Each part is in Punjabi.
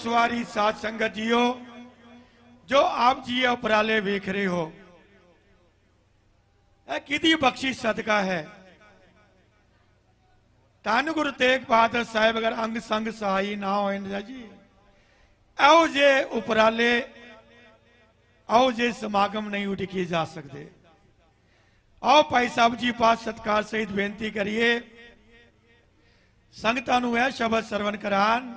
ਸਵਾਰੀ ਸਾਧ ਸੰਗਤ ਜੀਓ ਜੋ ਆਪ ਜੀ ਇਹ ਉਪਰਾਲੇ ਵੇਖ ਰਹੇ ਹੋ ਇਹ ਕਿਹਦੀ ਬਖਸ਼ਿਸ਼ ਸਦਕਾ ਹੈ ਧੰਨ ਗੁਰੂ ਤੇਗ ਬਹਾਦਰ ਸਾਹਿਬ ਅਗਰ ਅੰਗ ਸੰਗ ਸਹਾਈ ਨਾ ਹੋਏ ਨਾ ਜੀ ਇਹੋ ਜੇ ਉਪਰਾਲੇ ਆਓ ਜੇ ਸਮਾਗਮ ਨਹੀਂ ਉਡੀਕੇ ਜਾ ਸਕਦੇ ਆਓ ਭਾਈ ਸਾਹਿਬ ਜੀ ਪਾਸ ਸਤਕਾਰ ਸਹਿਤ ਬੇਨਤੀ ਕਰੀਏ ਸੰਗਤਾਂ ਨੂੰ ਇਹ ਸ਼ਬਦ ਸਰਵਨ ਕਰਾਨ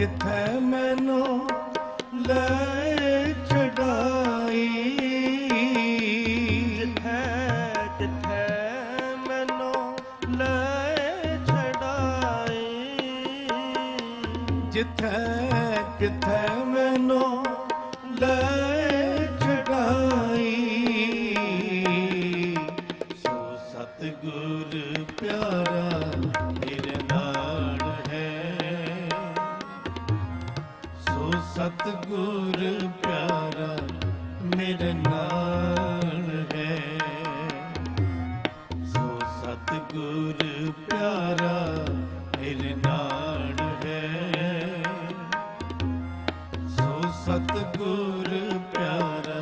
ਕਿੱਥੇ ਮੈਨੂੰ ਲੈ ਛਡਾਈ? ਜਿੱਥੇ ਜਿੱਥੇ ਮੈਨੂੰ ਲੈ ਛਡਾਈ? ਜਿੱਥੇ ਕਿੱਥੇ ਸਤਿਗੁਰ ਪਿਆਰਾ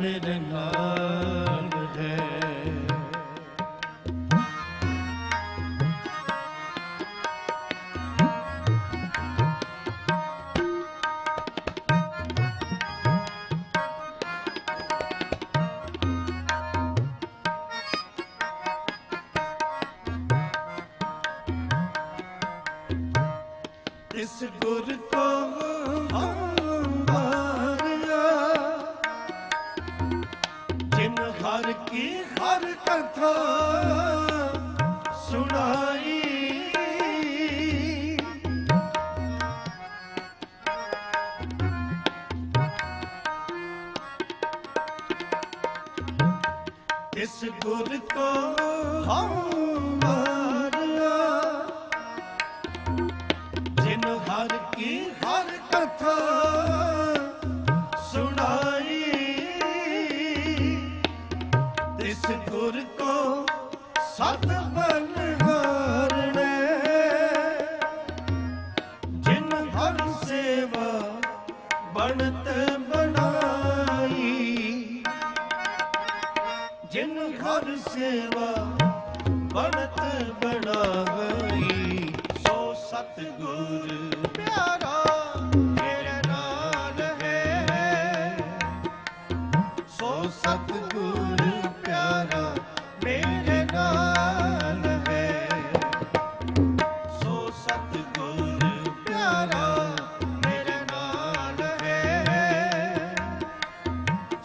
ਮੇਰੇ ਨਾਲ ਹੈ। ਇਸ ਗੁਰ ਕੋ ਹਮਾਰਿਆ ਕੀ ਹਰ ਕਥਾ ਸੁਣਾਈ? ਇਸ ਗੁਰ ਕੋ ਹਮਾਰਿਆ ਜਿਨ ਹਰ ਕੀ ਹਰ ਕਥਾ ਸਤ ਬਨਹਾਰਣੇ ਜਿਨ ਹਰ ਸੇਵਾ ਬਣਤ ਬਣਾਈ। ਜਿਨ ਹਰ ਸੇਵਾ ਬਣਤ ਬਣਾਈ। ਸੋ ਸਤਿਗੁਰ ਪਿਆਰਾ ਮੇਰੇ ਨਾਲ ਹੈ। ਸੋ ਸਤਿਗੁਰ ਪਿਆਰਾ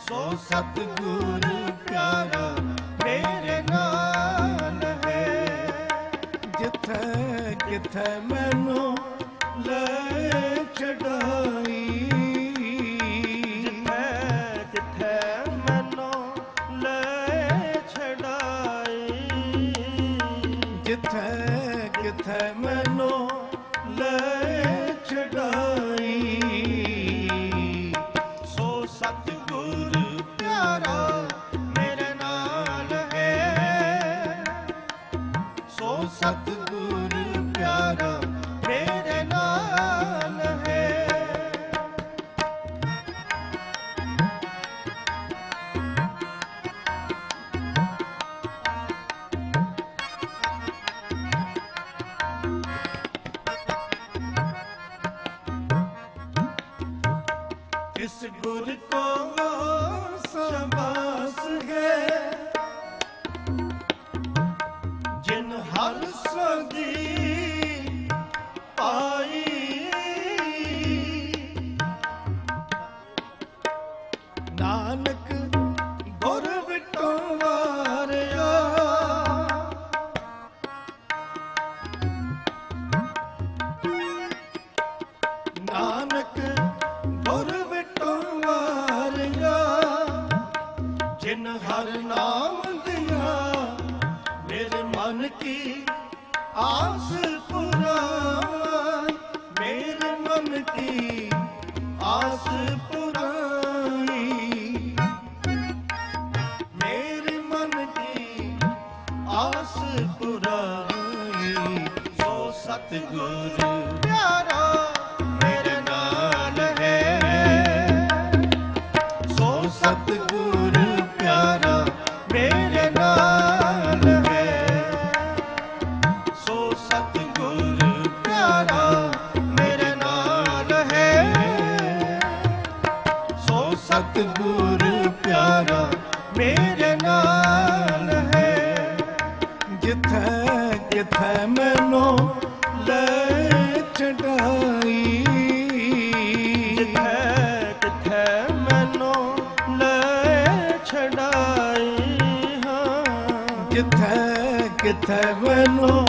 ਸੋ ਸਤਿਗੁਰ ਪਿਆਰਾ ਮੇਰੇ ਨਾਲ ਹੈ। ਜਿੱਥੇ ਕਿਥੇ ਮੈਨੂੰ ਲੈ ਇਸ ਗੁਰ ਕੋ ਮਨ ਕੀ ਆਸ ਪੁਰਾਈ ਮੇਰੇ ਮਨ ਕੀ ਆਸ ਪੁਰਾਈ ਮੇਰੇ ਮਨ ਕੀ ਆਸ ਪੁਰਾਈ ਸੋ ਸਤਿਗੁਰੂ ਸਤਿਗੁਰ ਪਿਆਰਾ ਮੇਰੇ ਨਾਲ ਹੈ। ਜਿੱਥੇ ਕਿਥੇ ਮੈਨੂੰ ਲੈ ਛਡਾਈ। ਜਿੱਥੇ ਕਿੱਥੇ ਮੈਨੂੰ ਲੈ ਛਡਾਈ, ਹਾਂ। ਜਿੱਥੇ ਕਿਥੇ ਮੈਨੂੰ